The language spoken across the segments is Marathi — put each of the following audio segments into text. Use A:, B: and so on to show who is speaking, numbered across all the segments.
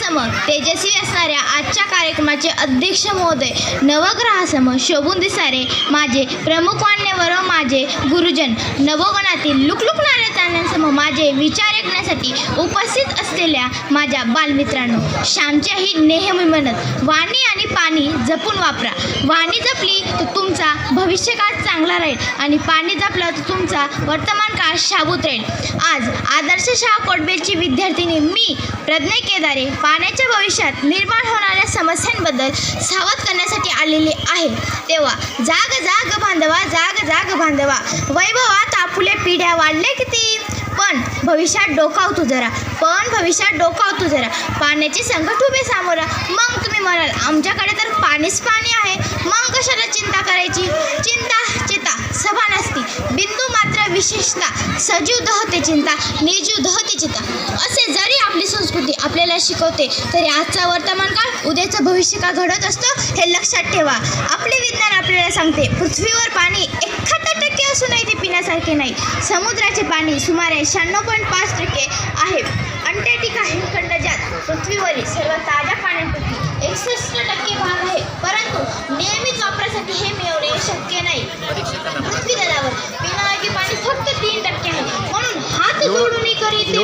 A: सम तेजस्वी असणाऱ्या आजच्या कार्यक्रमाचे अध्यक्ष महोदय नवग्रहासम शोभून दिसारे माझे प्रमुख मान्यवर व माझे गुरुजन. नवगणातील लुकलुकणाऱ्या चांदण्यांसम माझे विचार ऐकण्यासाठी उपस्थित असलेल्या माझ्या बालमित्रांनो श्यामच्या ही नेहमी म्हणत वाणी आणि पाणी जपून वापरा. वाणी जपली तर तुमचा भविष्यकाळ चांगला राहील आणि पाणी जपलं तर तुमचा वर्तमान काळ शाबूत राहील. आज आदर्श शाह कोटबेलची विद्यार्थिनी मी प्रज्ञा केदारे पाण्याच्या भविष्यात निर्माण होणाऱ्या समस्यांबद्दल सावध करण्यासाठी आलेली आहे. तेव्हा जाग जाग बांधवा जाग जाग बांधवा. वैभवात आपुले पिढ्या वाढले किती? पण भविष्यात डोकावतो जरा. पण भविष्यात डोकावतो जरा. पाण्याची संकट उभे सामोरा. मग तुम्ही म्हणाल आमच्याकडे तर पाणीच पाणी आहे. मग कशाला चिंता करायची? चिंता विशेषता सजीव दहते चिंता निर्जीव दहते चिंता. असे जरी आपली संस्कृती आपल्याला शिकवते तरी आजचा वर्तमान काळ उद्याचं भविष्य का घडत असतो हे लक्षात ठेवा. आपले विज्ञान आपल्याला सांगते पृथ्वीवर पाणी एकाहत्तर टक्के असूनही ते पिण्यासारखे नाही. समुद्राचे पाणी सुमारे शहाण्णव पॉईंट पाच टक्के आहे. अंटार्क्टिका हिमखंड ज्यात पृथ्वीवरील सर्व ताज्या पाण्यापैकी एकसष्ट टक्के भाग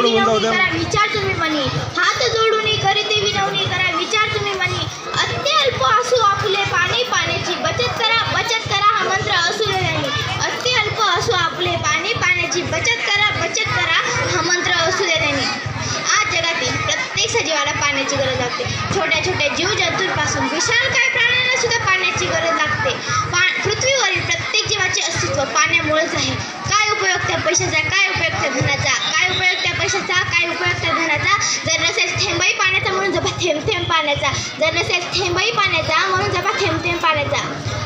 B: एवढं होऊन जाऊ द्या.
A: विचार तुम्ही म्हणी हात जोडून करी ते विनवणी करा विचार तुम्ही म्हणी अत्यल्प असू आपले पाणी पाण्याची बचत करा बचत करा हा मंत्र असू दे नाही. अत्यल्प असू आपले पाणी पाण्याची बचत करा बचत करा हा मंत्र असू दे त्यांनी आज जगातील प्रत्येक सजीवाला पाण्याची गरज लागते. छोट्या छोट्या जीवजंतूंपासून विशालकाय प्राण्यांना सुद्धा पाण्याची गरज लागते. पा पृथ्वीवरील प्रत्येक जीवाचे अस्तित्व पाण्यामुळेच आहे. काय उपयोग त्या पैशाचा काय उपयोग त्या धनाचा? काय उपयोग काय उपयोग त्या धनाचा? जर नसेल थेंबही पाण्याचा म्हणून जपा थेंब थेंब पाण्याचा. जर नसेल थेंबही पाण्याचा म्हणून जपा थेंब थेंब पाण्याचा.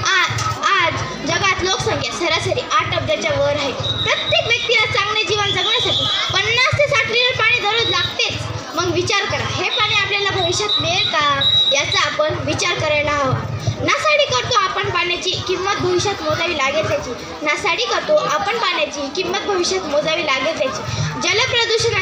A: आज आज जगात लोकसंख्या सरासरी आठ अब्जाच्या वर आहे. प्रत्येक व्यक्तीला चांगले जीवन जगण्यासाठी पन्नास ते साठ लिटर पाणी दररोज लागतेच. मग विचार करा हे पाणी आपल्याला भविष्यात मिळेल का? याचा आपण विचार करायला हवा. नासाडी करतो आपण पाण्याची किंमत भविष्यात मोजावी लागेल त्याची. नासाडी करतो आपण पाण्याची किंमत भविष्यात मोजावी लागेल त्याची.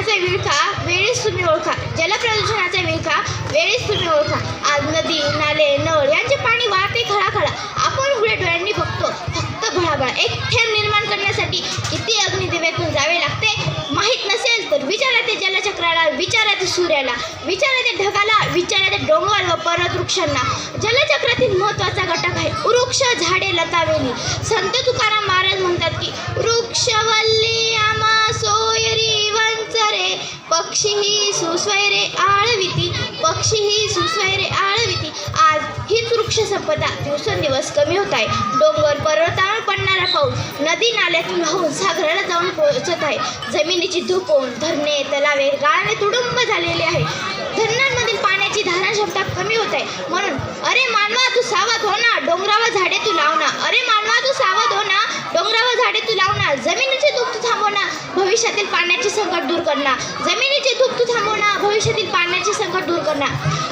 A: जलप्रदूषणाचा विळखा वेळीच तुम्ही ओळखा. जलप्रदूषणाचा विळखा वेळीच तुम्ही ओळखा. आज नदी नाले नळ यांचे पाणी वाहते खळाखळा. आपण उघड्या डोळ्यांनी बघतो फक्त भळाभळा एक थेंब निर्माण करण्यासाठी किती अग्निदिव्यातून जावे लागते? माहीत नसेल तर विचारा ते जलचक्राला विचारा ते सूर्याला विचारा ते ढगाला विचारा ते डोंगर व पर्वत वृक्षांना जलचक्रातील महत्त्वाचा घटक आहे वृक्ष झाडे लतावेली संत तुकाराम महाराज म्हणतात की वृक्षवल्ली पक्षी ही सुस्वैरे आळविती पक्षी ही सुस्वैरे आळविती. आज हीच वृक्ष संपदा दिवसेंदिवस कमी होत आहे डोंगर पर्वतावर पडणारा पाऊस नदी नाल्यातून वाहून सागराला जाऊन पोहोचत आहे जमिनीची धूप होऊन धरणे तलावे गाळाने तुडुंब झालेले आहे धरणांमधील पाण्याची धारण क्षमता कमी होत आहे म्हणून अरे मानवा तू सावध हो ना डोंगरावर झाडे तू लावना. अरे मानवा तू सावध हो ना डोंगरावर झाडे तू लावना. जमिनीची धूप तू थांबव ना भविष्यातील पाण्याचे संकट दूर करणं. जमिनीची धूप थांबवणं भविष्यातील पाण्याचे संकट दूर करणं.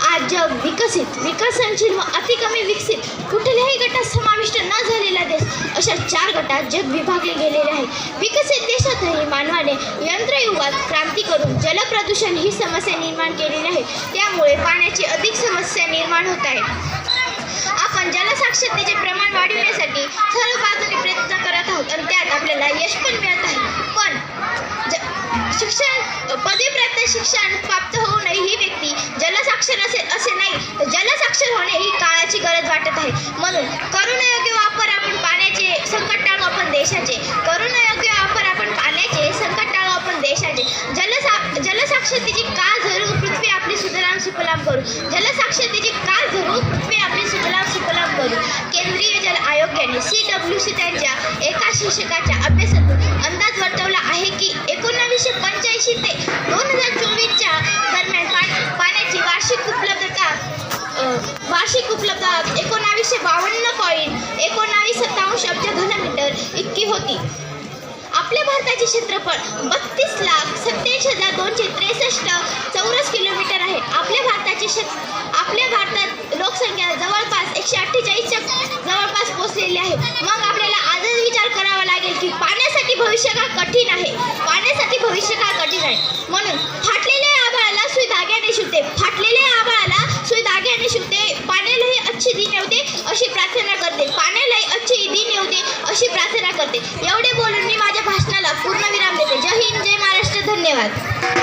A: आज जग विकसित विकसनशील व अतिकमी विकसित. कुठल्याही गटात समाविष्ट न झालेला देश अशा चार गटात जग विभागले गेलेले आहे. विकसित देशातही मानवाने यंत्रयुगात क्रांती करून जलप्रदूषण ही समस्या निर्माण केलेली आहे. त्यामुळे पाण्याची अधिक समस्या निर्माण होत आहे. आपण जलसाक्षरतेचे प्रमाण वाढविण्यासाठी सर्व बाजूने प्रयत्न करत आहोत आणि त्यात आपल्याला यश पण मिळत आहे. शिक्षण प्राप्त होऊ नये ही व्यक्ती जलसाक्षर असेल असे नाही तर जलसाक्षर होणे ही काळाची गरज वाटत आहे. म्हणून करुणयोग्य वापर आपण पाण्याचे संकट टाळू आपण देशाचे. करुणयोग्य वापर आपण पाण्याचे संकट टाळू आपण देशाचे. जलसा जलसाक्षरतेची का धरू पृथ्वी आपली सुजलाम सुफलाम करू? जलसाक्षरतेची का धरू पृथ्वी आपली सुजलाम सुफलाम करू? केंद्रीय जल आयोगाने सी डब्ल्यू सी त्यांच्या एका शिक्षकाच्या अभ्यासातून अंदाज वर्तवला आहे की एकोणावीसशे पंच्याऐंशी ते दोन नाशिक उपलब्ध एकोणावीसशे बावन्न पॉईंट एकोणावीस सत्तावन्न अब्ज घनमीटर इतकी होती. आपल्या भारताचे क्षेत्रफळ बत्तीस लाख सत्त्याऐंशी हजार दोनशे त्रेसष्ट चौरस किलोमीटर आहे. आपल्या भारताची क्षेत्र आपल्या भारतात लोकसंख्या जवळपास एकशे अठ्ठेचाळीसच्या जवळपास पोहोचलेली आहे. मग आपल्याला आजच विचार करावा लागेल की पाण्यासाठी भविष्य का कठीण आहे? पाण्यासाठी भविष्य का कठीण आहे? म्हणून फाटलेल्या आभाळाला सुई धाग्याने शिवते फाटलेले आलेले आबाळाला सोय धाग्याने शिवते पाण्यालाही अच्छी दिन येवते अशी प्रार्थना करते. पाण्यालाही अच्छी दिन येवते अशी प्रार्थना करते. एवढे बोलून मी माझ्या भाषणाला पूर्ण विराम देते. जय हिंद जय महाराष्ट्र धन्यवाद.